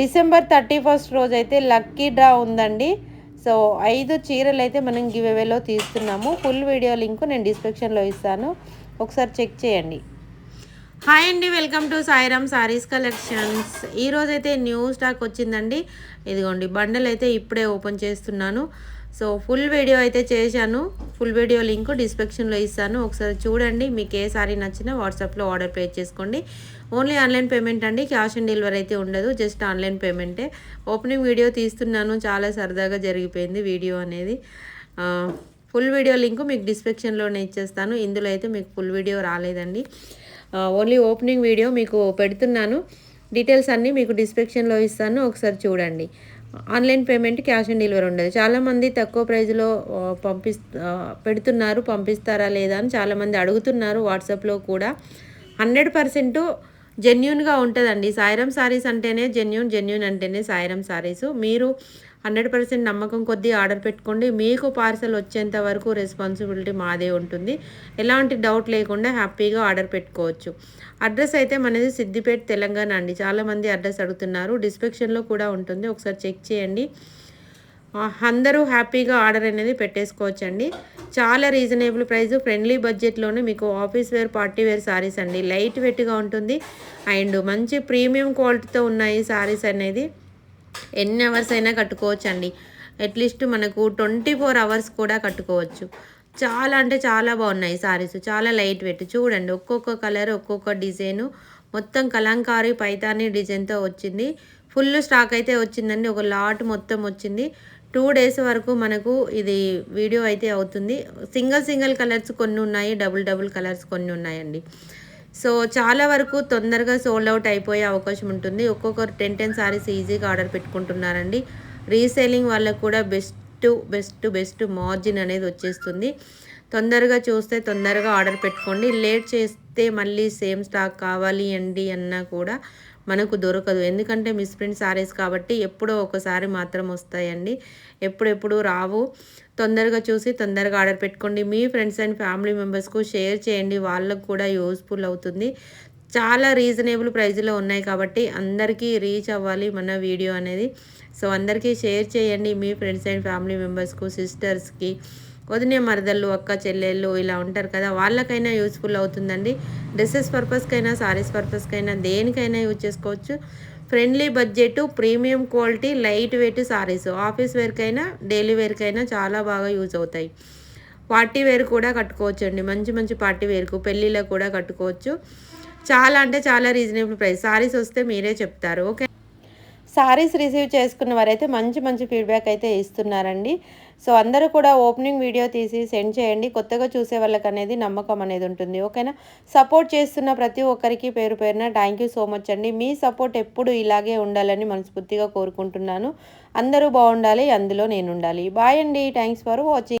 December thirty first రోజు అయితే lucky draw ఉందండి. సో ఐదు చీరలు అయితే మనం గివ్ అవేలో తీస్తున్నాము. ఫుల్ వీడియో లింక్ నేను డిస్క్రిప్షన్లో ఇస్తాను. ఒకసారి చెక్ చేయండి. హాయ్ అండి welcome to Sairam saris collections. ఈరోజైతే న్యూ స్టాక్ వచ్చిందండి. ఇదిగోండి బండల్ అయితే ఇప్పుడే ఓపెన్ చేస్తున్నాను. సో ఫుల్ వీడియో అయితే చేశాను. ఫుల్ వీడియో లింక్ డిస్క్రిప్షన్లో ఇస్తాను. ఒకసారి చూడండి మీకు ఏ సారీ నచ్చినా వాట్సాప్లో ఆర్డర్ ప్లేస్ చేసుకోండి. ఓన్లీ ఆన్లైన్ పేమెంట్ అండి క్యాష్ ఆన్ డెలివరీ అయితే ఉండదు జస్ట్ ఆన్లైన్ పేమెంటే. ఓపెనింగ్ వీడియో తీస్తున్నాను చాలా సరదాగా జరిగిపోయింది వీడియో అనేది. ఫుల్ వీడియో లింక్ మీకు డిస్క్రిప్షన్లోనే ఇచ్చేస్తాను. ఇందులో అయితే మీకు ఫుల్ వీడియో రాలేదండి. ఓన్లీ ఓపెనింగ్ వీడియో మీకు పెడుతున్నాను. డీటెయిల్స్ అన్నీ మీకు డిస్క్రిప్షన్లో ఇస్తాను. ఒకసారి చూడండి. Online payment cash on delivery ఉండదు. చాలామంది తక్కువ ప్రైజ్లో పంపి పెడుతున్నారు. పంపిస్తారా లేదా అని చాలామంది అడుగుతున్నారు. వాట్సాప్లో కూడా. హండ్రెడ్ పర్సెంట్ జెన్యున్గా ఉంటుందండి. సాయిరం సారీస్ అంటేనే జెన్యున్ జెన్యున్ అంటేనే సాయిరం సారీస్. మీరు హండ్రెడ్ పర్సెంట్ నమ్మకం కొద్దీ ఆర్డర్ పెట్టుకోండి. మీకు పార్సల్ వచ్చేంత వరకు రెస్పాన్సిబిలిటీ మాదే ఉంటుంది. ఎలాంటి డౌట్ లేకుండా హ్యాపీగా ఆర్డర్ పెట్టుకోవచ్చు. అడ్రస్ అయితే మనది సిద్దిపేట తెలంగాణ అండి. చాలామంది అడ్రస్ అడుగుతున్నారు. డిస్క్రిప్షన్లో కూడా ఉంటుంది. ఒకసారి చెక్ చేయండి. అందరూ హ్యాపీగా ఆర్డర్ అనేది పెట్టేసుకోవచ్చండి. చాలా రీజనబుల్ ప్రైస్ ఫ్రెండ్లీ బడ్జెట్లోనే మీకు office wear party wear saris అండి. లైట్ వెట్గా ఉంటుంది. అండ్ మంచి ప్రీమియం క్వాలిటీతో ఉన్నాయి శారీస్ అనేది ఎన్ని అవర్స్ అయినా కట్టుకోవచ్చు అండి అట్లీస్ట్ మనకు ట్వంటీ ఫోర్ అవర్స్ కూడా కట్టుకోవచ్చు. చాలా అంటే చాలా బాగున్నాయి సారీస్. చాలా లైట్ వెయిట్ చూడండి ఒక్కొక్క కలర్ ఒక్కొక్క డిజైను. మొత్తం కలంకారీ పైతాని డిజైన్తో వచ్చింది. ఫుల్ స్టాక్ అయితే వచ్చిందండి. ఒక లాట్ మొత్తం వచ్చింది. టూ డేస్ వరకు మనకు ఇది వీడియో అయితే అవుతుంది. సింగిల్ సింగిల్ కలర్స్ కొన్ని ఉన్నాయి డబుల్ డబుల్ కలర్స్ కొన్ని ఉన్నాయండి. సో చాలా వరకు తొందరగా సోల్డ్ అవుట్ అయిపోయే అవకాశం ఉంటుంది. ఒక్కొక్కరు టెన్ టెన్ సారీస్ ఈజీగా ఆర్డర్ పెట్టుకుంటున్నారండి. రీసేలింగ్ వాళ్ళకు కూడా బెస్ట్ బెస్ట్ బెస్ట్ మార్జిన్ అనేది వచ్చేస్తుంది. తొందరగా చూస్తే తొందరగా ఆర్డర్ పెట్టుకోండి. లేట్ చేస్తే మళ్ళీ సేమ్ స్టాక్ కావాలి అండి అన్నా కూడా మనకు దొరకదు. ఎందుకంటే మిస్ ప్రింట్ సారీస్ కాబట్టి ఎప్పుడో ఒకసారి మాత్రం వస్తాయండి. ఎప్పుడెప్పుడు రావు. తొందరగా చూసి తొందరగా ఆర్డర్ పెట్టుకోండి. మీ ఫ్రెండ్స్ అండ్ ఫ్యామిలీ మెంబర్స్కు షేర్ చేయండి. వాళ్ళకు కూడా యూస్ఫుల్ అవుతుంది. చాలా రీజనబుల్ ప్రైజ్లో ఉన్నాయి కాబట్టి అందరికీ రీచ్ అవ్వాలి మన వీడియో అనేది. సో అందరికీ షేర్ చేయండి మీ ఫ్రెండ్స్ అండ్ ఫ్యామిలీ మెంబర్స్కు సిస్టర్స్కి. వదినే మరదళ్ళు అక్క చెల్లెళ్ళు ఇలా ఉంటారు కదా వాళ్ళకైనా యూస్ఫుల్ అవుతుందండి. డ్రెస్సెస్ పర్పస్కైనా సారీస్ పర్పస్కైనా దేనికైనా యూజ్ చేసుకోవచ్చు. Friendly budget premium quality light weight saris office వేర్కైనా daily వేర్కైనా చాలా బాగా యూజ్ అవుతాయి. పార్టీ వేర్ కూడా కట్టుకోవచ్చు అండి మంచి మంచి పార్టీ వేర్కు పెళ్ళిళ్ళకు కూడా కట్టుకోవచ్చు. చాలా అంటే చాలా రీజనబుల్ ప్రైస్ సారీస్ వస్తే మీరే చెప్తారు. ఓకే సారీస్ రిసీవ్ చేసుకున్న వారైతే మంచి మంచి ఫీడ్బ్యాక్ అయితే ఇస్తున్నారండి. సో అందరూ కూడా ఓపెనింగ్ వీడియో తీసి సెండ్ చేయండి. కొత్తగా చూసే వాళ్ళకి అనేది నమ్మకం అనేది ఉంటుంది. ఓకేనా? సపోర్ట్ చేస్తున్న ప్రతి ఒక్కరికి పేరు పేరున థ్యాంక్ యూ సో మచ్ అండి. మీ సపోర్ట్ ఎప్పుడు ఇలాగే ఉండాలని మనస్ఫూర్తిగా కోరుకుంటున్నాను. అందరూ బాగుండాలి అందులో నేను ఉండాలి. బాయ్ అండి. Thanks for watching.